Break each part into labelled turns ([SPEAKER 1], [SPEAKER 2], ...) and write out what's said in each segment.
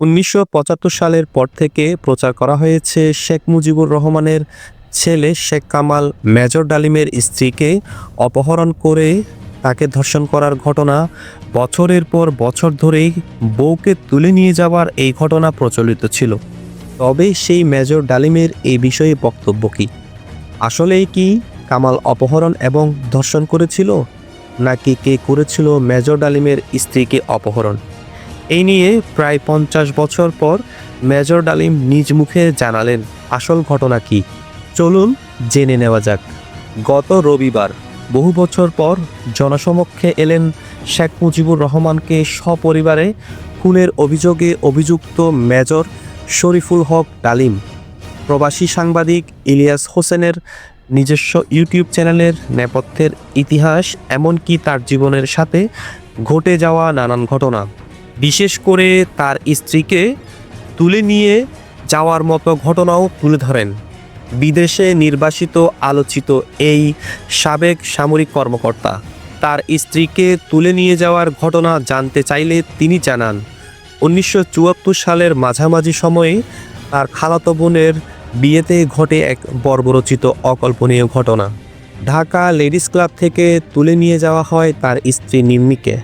[SPEAKER 1] উনিশশো পঁচাত্তর সালের পর থেকে প্রচার করা হয়েছে শেখ মুজিবুর রহমানের ছেলে শেখ কামাল মেজর ডালিমের স্ত্রীকে অপহরণ করে তাকে ধর্ষণ করার ঘটনা। বছরের পর বছর ধরেই বউকে তুলে নিয়ে যাওয়ার এই ঘটনা প্রচলিত ছিল। তবে সেই মেজর ডালিমের এই বিষয়ে বক্তব্য কি? আসলেই কি কামাল অপহরণ এবং ধর্ষণ করেছিল? নাকি কে করেছিল মেজর ডালিমের স্ত্রীকে অপহরণ? এই নিয়ে প্রায় পঞ্চাশ বছর পর মেজর ডালিম নিজ মুখে জানালেন আসল ঘটনা কি। চলুন জেনে নেওয়া যাক। গত রবিবার বহু বছর পর জনসমক্ষে এলেন শেখ মুজিবুর রহমানকে সপরিবারে খুনের অভিযোগে অভিযুক্ত মেজর শরীফুল হক ডালিম। প্রবাসী সাংবাদিক ইলিয়াস হোসেনের নিজস্ব ইউটিউব চ্যানেলের নেপথ্যের ইতিহাস, এমনকি তার জীবনের সাথে ঘটে যাওয়া নানান ঘটনা। বিশেষ করে তার স্ত্রীকে তুলে নিয়ে যাওয়ার মতো ঘটনাও তুলে ধরেন। বিদেশে নির্বাসিত, আলোচিত এই সাবেক সামরিক কর্মকর্তা। তার স্ত্রীকে তুলে নিয়ে যাওয়ার ঘটনা জানতে চাইলে তিনি জানান, উনিশশো চুয়াত্তর সালের মাঝামাঝি সময়ে তার খালাতো বোনের বিয়েতে ঘটে এক বর্বরচিত অকল্পনীয় ঘটনা। ঢাকা লেডিস ক্লাব থেকে তুলে নিয়ে যাওয়া হয় তার স্ত্রী নিম্মিকে।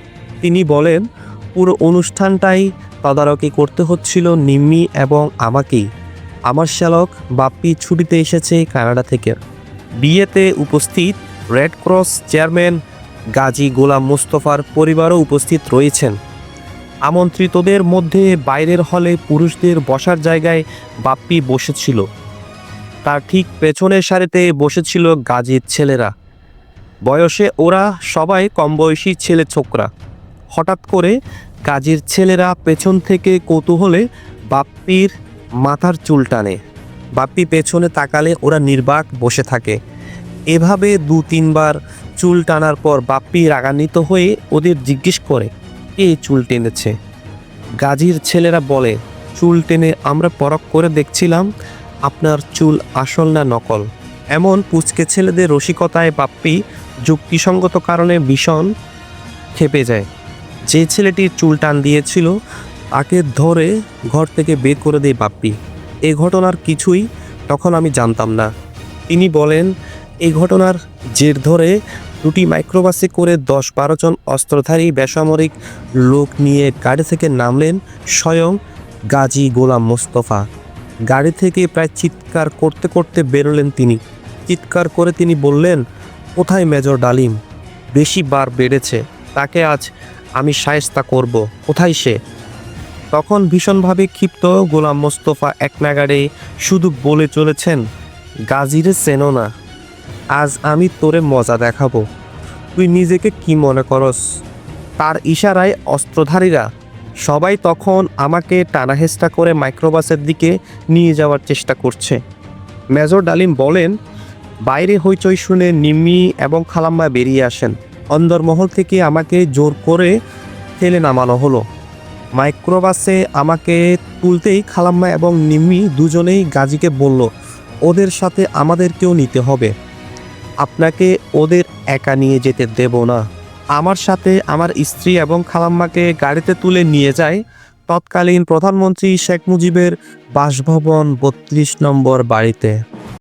[SPEAKER 1] তিনি বলেন, পুরো অনুষ্ঠানটাই তদারকি করতে হচ্ছিল নিম্মি এবং আমাকেই। আমার শ্যালক বাপ্পি ছুটিতে এসেছে কানাডা থেকে। বিয়েতে উপস্থিত Red Cross chairman Gazi Golam মোস্তফার পরিবারও উপস্থিত রয়েছেন। আমন্ত্রিতদের মধ্যে বাইরের হলে পুরুষদের বসার জায়গায় বাপ্পি বসেছিল। তার ঠিক পেছনের সারিতে বসেছিল গাজীর ছেলেরা। বয়সে ওরা সবাই কম বয়সী ছেলে ছোকরা। হঠাৎ করে কাজের ছেলেরা পেছন থেকে কৌতূহলে বাপ্পির মাথার চুল টানে। বাপ্পি পেছনে তাকালে ওরা নির্বাক বসে থাকে। এভাবে দু তিনবার চুল টানার পর বাপ্পি রাগান্বিত হয়ে ওদের জিজ্ঞেস করে কে চুল টেনেছে। গাজীর ছেলেরা বলে, চুল টেনে আমরা পরখ করে দেখছিলাম আপনার চুল আসল না নকল। এমন পুচকে ছেলেদের রসিকতায় বাপ্পি যুক্তিসঙ্গত কারণে ভীষণ খেপে যায়। যে ছেলেটির চুল টান দিয়েছিল, তাকে ধরে ঘর থেকে বের করে দেয় বাপ্পি। এ ঘটনার কিছুই তখন আমি জানতাম না। তিনি বলেন এই ঘটনার জের ধরে দুটি মাইক্রোবাসে করে দশ বারো জন অস্ত্রধারী বেসামরিক লোক নিয়ে গাড়ি থেকে নামলেন স্বয়ং গাজী গোলাম মোস্তফা। গাড়ি থেকে প্রায় চিৎকার করতে করতে বেরোলেন তিনি। চিৎকার করে তিনি বললেন, কোথায় মেজর ডালিম? বেশি বার বেড়েছে। তাকে আজ আমি সায়স্তা করব। কোথায় সে? তখন ভীষণভাবে ক্ষিপ্ত গোলাম মোস্তফা এক নাগাড়ে শুধু বলে চলেছেন, গাজিরে চেনো না আজ আমি তোরে মজা দেখাবো। তুই নিজেকে কি মনে করস? তার ইশারায় অস্ত্রধারীরা সবাই তখন আমাকে টানাহেস্টা করে মাইক্রোবাসের দিকে নিয়ে যাওয়ার চেষ্টা করছে। মেজর ডালিম বলেন, বাইরে হইচই শুনে নিম্মি এবং খালাম্মা বেরিয়ে আসেন। অন্দরমহল থেকে আমাকে জোর করে ঠেলে নামানো হলো। মাইক্রোবাসে আমাকে তুলতেই খালাম্মা এবং নিম্মি দুজনেই গাজীকে বলল, ওদের সাথে আমাদেরকেও নিতে হবে। আপনাকে ওদের একা নিয়ে যেতে দেব না। আমার সাথে আমার স্ত্রী এবং খালাম্মাকে গাড়িতে তুলে নিয়ে যায়। তৎকালীন প্রধানমন্ত্রী শেখ মুজিবের বাসভবন বত্রিশ নম্বর বাড়িতে।